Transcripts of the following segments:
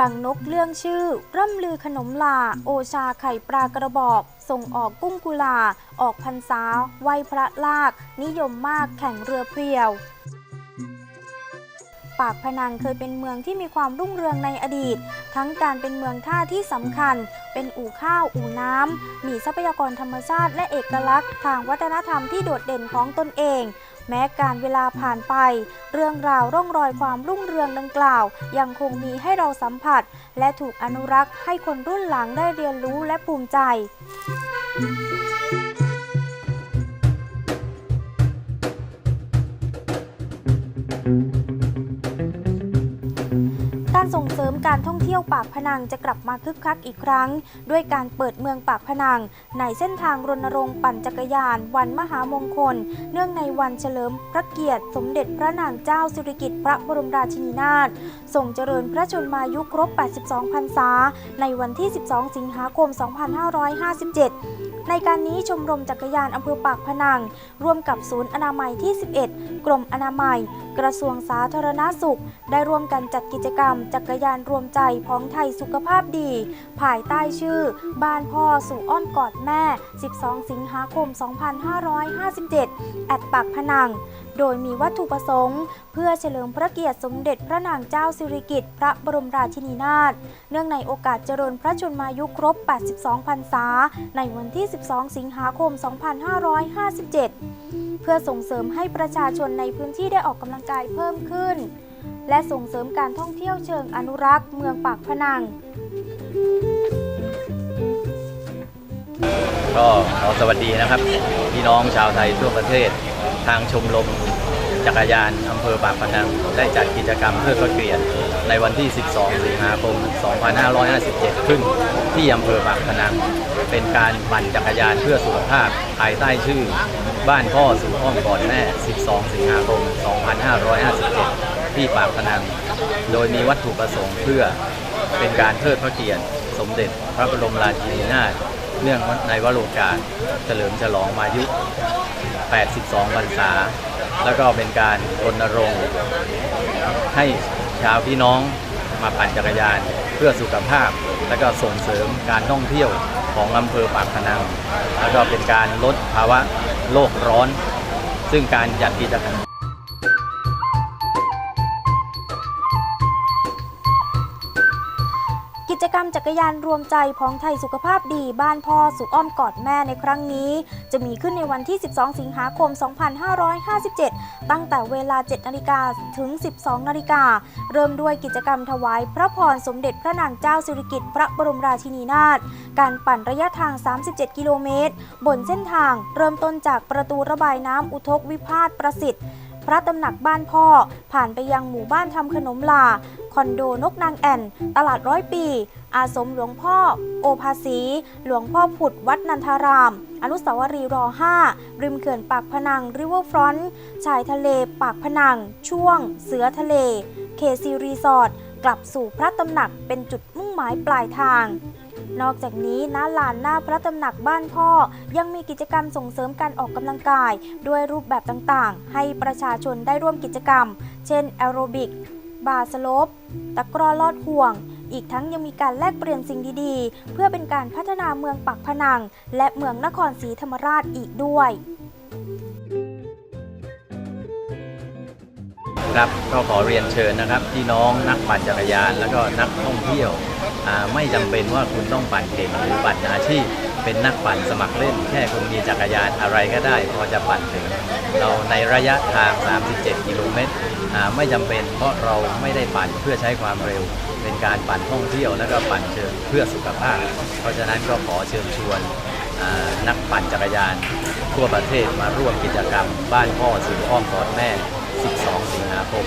รังนกเรื่องชื่อ ร่ำลือขนมลา โอชาไข่ปลากระบอก ส่งออกกุ้งกุลา ออกพรรษาไหวพระลาก นิยมมากแข่งเรือเพลียว ปากพนังเคยเป็นเมืองที่มีความรุ่งเรืองในอดีต ทั้งการเป็นเมืองท่าที่สำคัญ เป็นอู่ข้าวอู่น้ำ มีทรัพยากรธรรมชาติและเอกลักษณ์ทางวัฒนธรรมที่โดดเด่นของตนเอง แม้การเวลาผ่านไป เรื่องราวร่องรอยความรุ่งเรืองดังกล่าว ยังคงมีให้เราสัมผัส และถูกอนุรักษ์ให้คนรุ่นหลังได้เรียนรู้และภูมิใจ การท่องเที่ยวปากพนังจะกลับมาคึกคักอีกครั้ง ด้วยการเปิดเมืองปากพนัง ในเส้นทางรณรงค์ปั่นจักรยาน วันมหามงคล เนื่องในวันเฉลิมพระเกียรติ สมเด็จพระนางเจ้าสิริกิติ์พระบรมราชินีนาถทรงเจริญพระชนมายุครบ 82 พรรษา ในวันที่ 12 สิงหาคม 2557 ในการนี้ชมรมจักรยานอำเภอปากพนัง ร่วมกับศูนย์อนามัยที่ 11 กรมอนามัย กระทรวงสาธารณาสุข ได้ร่วมกันจัดกิจกรรม จักรยานรวมใจพ้องไทยสุขภาพดี ภายใต้ชื่อ บ้านพ่อสู่อ้อมกอดแม่ 12 สิงหาคม 2557 แอดปากพนัง โดยมีวัตถุประสงค์ เพื่อเฉลิมพระเกียรติสมเด็จพระนางเจ้าสิริกิติ์พระบรมราชินีนาถ เนื่องในโอกาสเจริญพระชนมายุครบ 82 พรรษา ในวันที่ 12 สิงหาคม 2557 เพื่อส่งเสริมให้ประชาชนในพื้นที่ได้ออกกำลังกายเพิ่มขึ้น และส่งเสริมการท่องเที่ยวเชิงอนุรักษ์เมืองปากพนังก็ขอสวัสดีนะครับ พี่น้องชาวไทยทั่วประเทศ ทางชมรมจักรยานอำเภอปากพนังได้จัดกิจกรรมเพื่อพระเกียรติในวันที่ 12 สิงหาคม 2557 ขึ้น ที่อำเภอปากพนัง เป็นการปั่นจักรยานเพื่อสุขภาพภายใต้ชื่อ บ้านพ่อสู่อ้อมกอดแม่ 12 สิงหาคม 2557 ที่ปากพนัง โดยมีวัตถุประสงค์เพื่อเป็นการเทิดพระเกียรติสมเด็จพระบรมราชินีนาถเนื่องในวโรกาสเฉลิมฉลองมายุ 82พรรษา แล้วก็เป็นการรณรงค์ให้ชาวพี่น้องมาปั่นจักรยานเพื่อสุขภาพ และก็ส่งเสริมการท่องเที่ยวของอำเภอปากพนัง แล้วก็เป็นการลดภาวะโลกร้อน ซึ่งการจัดกิจกรรม กิจกรรมจักรยานรวมใจพ้องไทยสุขภาพดีบ้านพ่อสู่อ้อมกอดแม่ในครั้งนี้ จะมีขึ้นในวันที่ 12 สิงหาคม 2557 ตั้งแต่เวลา 7 นาฬิกาถึง 12 นาฬิกา เริ่มด้วยกิจกรรมถวายพระพรสมเด็จพระนางเจ้าสิริกิติ์พระบรมราชินีนาถ การปั่นระยะทาง 37 กิโลเมตร บนเส้นทางเริ่มต้นจากประตูระบายน้ำอุทกวิพาทประสิทธิ์ ระตำหนักบ้านพ่อ ผ่านไปยังหมู่บ้านทำขนมลา คอนโดนกนางแอ่น ตลาดร้อยปี อาสมหลวงพ่อ โอภาสี หลวงพ่อผุดวัดนันทาราม อนุสาวรีย์รอ5ริมเขื่อนปากพนังริเวอร์ฟรอนต์ชายทะเลปากพนัง ช่วง เสือทะเล เคซีรีสอร์ทกลับสู่พระตำหนักเป็นจุดมุ่งหมายปลายทาง นอกจากนี้ณลานหน้าพระตำหนักบ้านพ่อ ยังมีกิจกรรมส่งเสริมการออกกำลังกาย ด้วยรูปแบบต่างๆ ให้ประชาชนได้ร่วมกิจกรรม เช่นแอโรบิก บาสโลป ตะกร้อลอดห่วง อีกทั้งยังมีการแลกเปลี่ยนสิ่งดีๆ เพื่อเป็นการพัฒนาเมืองปักพนัง และเมืองนครศรีธรรมราชอีกด้วย ครับก็ขอเรียนเชิญนะครับพี่น้องนักปั่นจักรยาน แล้วก็นักท่องเที่ยวไม่จำเป็นว่าคุณต้องปั่นเก่งหรือปั่นอาชีพ เป็นนักปั่นสมัครเล่น แค่คุณมีจักรยานอะไรก็ได้ พอจะปั่นถึง เราในระยะทาง 37 กิโลเมตรไม่จำเป็นเพราะเราไม่ได้ปั่นเพื่อใช้ความเร็ว เป็นการปั่นท่องเที่ยวแล้วก็ปั่นเชิงเพื่อสุขภาพ เพราะฉะนั้นก็ขอเชิญชวนนักปั่นจักรยาน ทั่วประเทศมาร่วมกิจกรรม บ้านพ่อสู่อ้อมกอดแม่ 12 สิงหาคม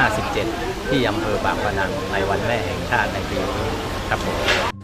2557 ที่อำเภอปากพนังในวันแม่แห่งชาติในปีนี้ครับผม